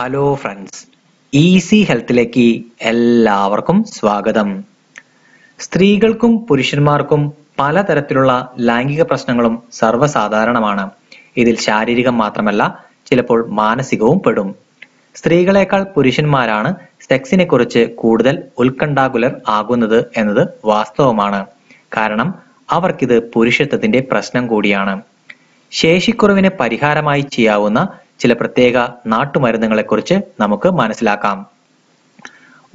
Hello friends easy ഹെൽത്തിലേക്ക് എല്ലാവർക്കും സ്വാഗതം. സ്ത്രീകൾക്കും പുരുഷന്മാർക്കും പലതരത്തിലുള്ള ലൈംഗിക പ്രശ്നങ്ങളും സർവസാധാരണമാണ്. ഇതിൽ ശാരീരികം മാത്രമല്ല ചിലപ്പോൾ മാനസികവും പെടും. സ്ത്രീകളെക്കാൾ പുരുഷന്മാരാണ് സെക്സിനെ കുറിച്ച് കൂടുതൽ ഉത്കണ്ഠാകുലർ ആകുന്നത് എന്നത് വാസ്തവമാണ്. കാരണം അവർക്കിത് പുരുഷത്വത്തിന്റെ പ്രശ്നം കൂടിയാണ്. ശേഷിക്കുറവിന് പരിഹാരമായി ചെയ്യാവുന്ന ചില പ്രത്യേക നാട്ടുമരുന്നുകളെക്കുറിച്ച് നമുക്ക് മനസ്സിലാക്കാം.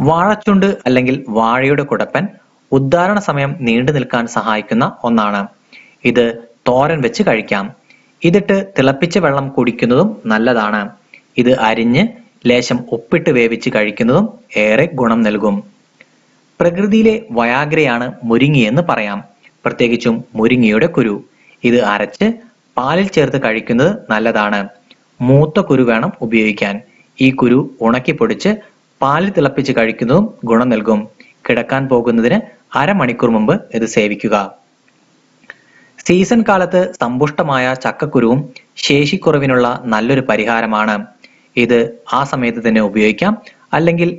വാഴച്ചുണ്ട് അല്ലെങ്കിൽ വാഴയുടെ കുടപ്പൻ ഉദ്ധാരണ സമയം നീണ്ടു നിൽക്കാൻ സഹായിക്കുന്ന ഒന്നാണ്. ഇത് തോരൻ വെച്ച് കഴിക്കാം. ഇതിട്ട് തിളപ്പിച്ച വെള്ളം കുടിക്കുന്നതും നല്ലതാണ്. ഇത് അരിഞ്ഞ് ലേശം ഉപ്പിട്ട് വേവിച്ച് കഴിക്കുന്നതും ഏറെ ഗുണം നൽകും. പ്രകൃതിയിലെ വയാഗ്രയാണ് മുരിങ്ങിയെന്ന് പറയാം. പ്രത്യേകിച്ചും മുരിങ്ങയുടെ കുരു. ഇത് അരച്ച് പാലിൽ ചേർത്ത് കഴിക്കുന്നത് നല്ലതാണ്. മൂത്ത കുരു വേണം ഉപയോഗിക്കാൻ. ഈ കുരു ഉണക്കി പൊടിച്ച് പാലിൽ തിളപ്പിച്ച് കഴിക്കുന്നതും ഗുണം നൽകും. കിടക്കാൻ പോകുന്നതിന് അരമണിക്കൂർ മുമ്പ് ഇത് സേവിക്കുക. സീസൺ കാലത്ത് സമ്പുഷ്ടമായ ചക്കക്കുരുവും ശേഷിക്കുറവിനുള്ള നല്ലൊരു പരിഹാരമാണ്. ഇത് ആ സമയത്ത് തന്നെ ഉപയോഗിക്കാം. അല്ലെങ്കിൽ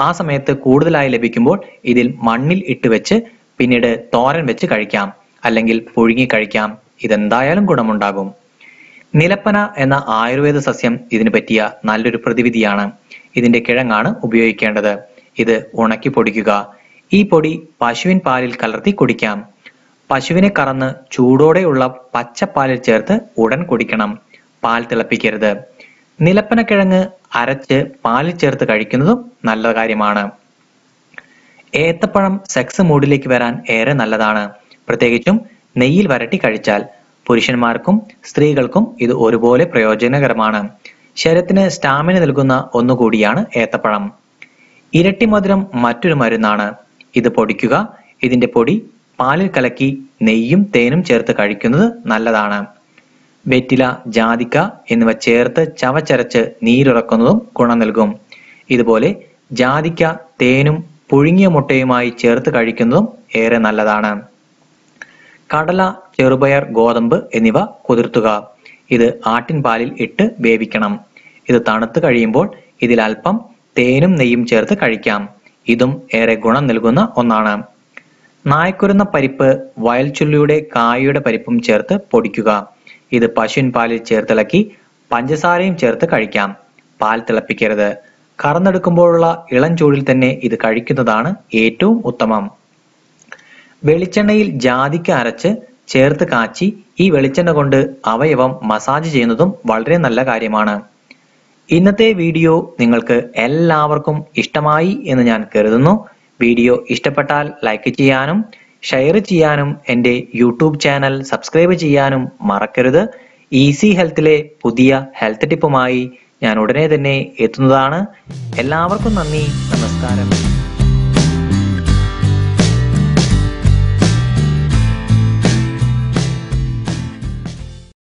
ആ സമയത്ത് കൂടുതലായി ലഭിക്കുമ്പോൾ ഇതിൽ മണ്ണിൽ ഇട്ട് വെച്ച് പിന്നീട് തോരൻ വെച്ച് കഴിക്കാം. അല്ലെങ്കിൽ പുഴുങ്ങി കഴിക്കാം. ഇതെന്തായാലും ഗുണമുണ്ടാകും. നിലപ്പന എന്ന ആയുർവേദ സസ്യം ഇതിന് പറ്റിയ നല്ലൊരു പ്രതിവിധിയാണ് ഇതിന്റെ കിഴങ്ങാണ് ഉപയോഗിക്കേണ്ടത്. ഇത് ഉണക്കി പൊടിക്കുക. ഈ പൊടി പശുവിൻ പാലിൽ കലർത്തി കുടിക്കാം. പശുവിനെ കറന്ന് ചൂടോടെയുള്ള പച്ചപ്പാലിൽ ചേർത്ത് ഉടൻ കുടിക്കണം. പാൽ തിളപ്പിക്കരുത്. നിലപ്പന കിഴങ്ങ് അരച്ച് പാലിൽ ചേർത്ത് കഴിക്കുന്നതും നല്ല കാര്യമാണ്. ഏത്തപ്പഴം സെക്സ് മൂഡിലേക്ക് വരാൻ ഏറെ നല്ലതാണ്. പ്രത്യേകിച്ചും നെയ്യിൽ വരട്ടി കഴിച്ചാൽ പുരുഷന്മാർക്കും സ്ത്രീകൾക്കും ഇത് ഒരുപോലെ പ്രയോജനകരമാണ്. ശരീരത്തിന് സ്റ്റാമിന നൽകുന്ന ഒന്നുകൂടിയാണ് ഏത്തപ്പഴം. ഇരട്ടി മധുരം മറ്റൊരു മരുന്നാണ്. ഇത് പൊടിക്കുക ഇതിന്റെ പൊടി പാലിൽ കലക്കി നെയ്യും തേനും ചേർത്ത് കഴിക്കുന്നത് നല്ലതാണ്. വെറ്റില ജാതിക്ക എന്നിവ ചേർത്ത് ചവച്ചരച്ച് നീരുറക്കുന്നതും ഗുണം നൽകും. ഇതുപോലെ ജാതിക്ക തേനും പുഴുങ്ങിയ മുട്ടയുമായി ചേർത്ത് കഴിക്കുന്നതും ഏറെ നല്ലതാണ്. കടല ചെറുപയർ ഗോതമ്പ് എന്നിവ കുതിർത്തുക. ഇത് ആട്ടിൻ പാലിൽ ഇട്ട് വേവിക്കണം. ഇത് തണുത്ത് കഴിയുമ്പോൾ ഇതിൽ അല്പം തേനും നെയ്യും ചേർത്ത് കഴിക്കാം. ഇതും ഏറെ ഗുണം നൽകുന്ന ഒന്നാണ്. നായക്കുരുന്ന പരിപ്പ് വയൽച്ചുള്ളിയുടെ കായയുടെ പരിപ്പും ചേർത്ത് പൊടിക്കുക. ഇത് പശുവിൻ പാലിൽ ചേർത്തിളക്കി പഞ്ചസാരയും ചേർത്ത് കഴിക്കാം. പാൽ തിളപ്പിക്കരുത്. കറന്നെടുക്കുമ്പോഴുള്ള ഇളം ചൂടിൽ തന്നെ ഇത് കഴിക്കുന്നതാണ് ഏറ്റവും ഉത്തമം. വെളിച്ചെണ്ണയിൽ ജാതിക്ക അരച്ച് ചേർത്ത് കാച്ചി ഈ വെളിച്ചെണ്ണ കൊണ്ട് അവയവം മസാജ് ചെയ്യുന്നതും വളരെ നല്ല കാര്യമാണ്. ഇന്നത്തെ വീഡിയോ നിങ്ങൾക്ക് എല്ലാവർക്കും ഇഷ്ടമായി എന്ന് ഞാൻ കരുതുന്നു. വീഡിയോ ഇഷ്ടപ്പെട്ടാൽ ലൈക്ക് ചെയ്യാനും ഷെയർ ചെയ്യാനും എന്റെ യൂട്യൂബ് ചാനൽ സബ്സ്ക്രൈബ് ചെയ്യാനും മറക്കരുത്. ഈസി ഹെൽത്തിലെ പുതിയ ഹെൽത്ത് ടിപ്പുമായി ഞാൻ ഉടനെ തന്നെ എത്തുന്നതാണ്. എല്ലാവർക്കും നന്ദി നമസ്കാരം.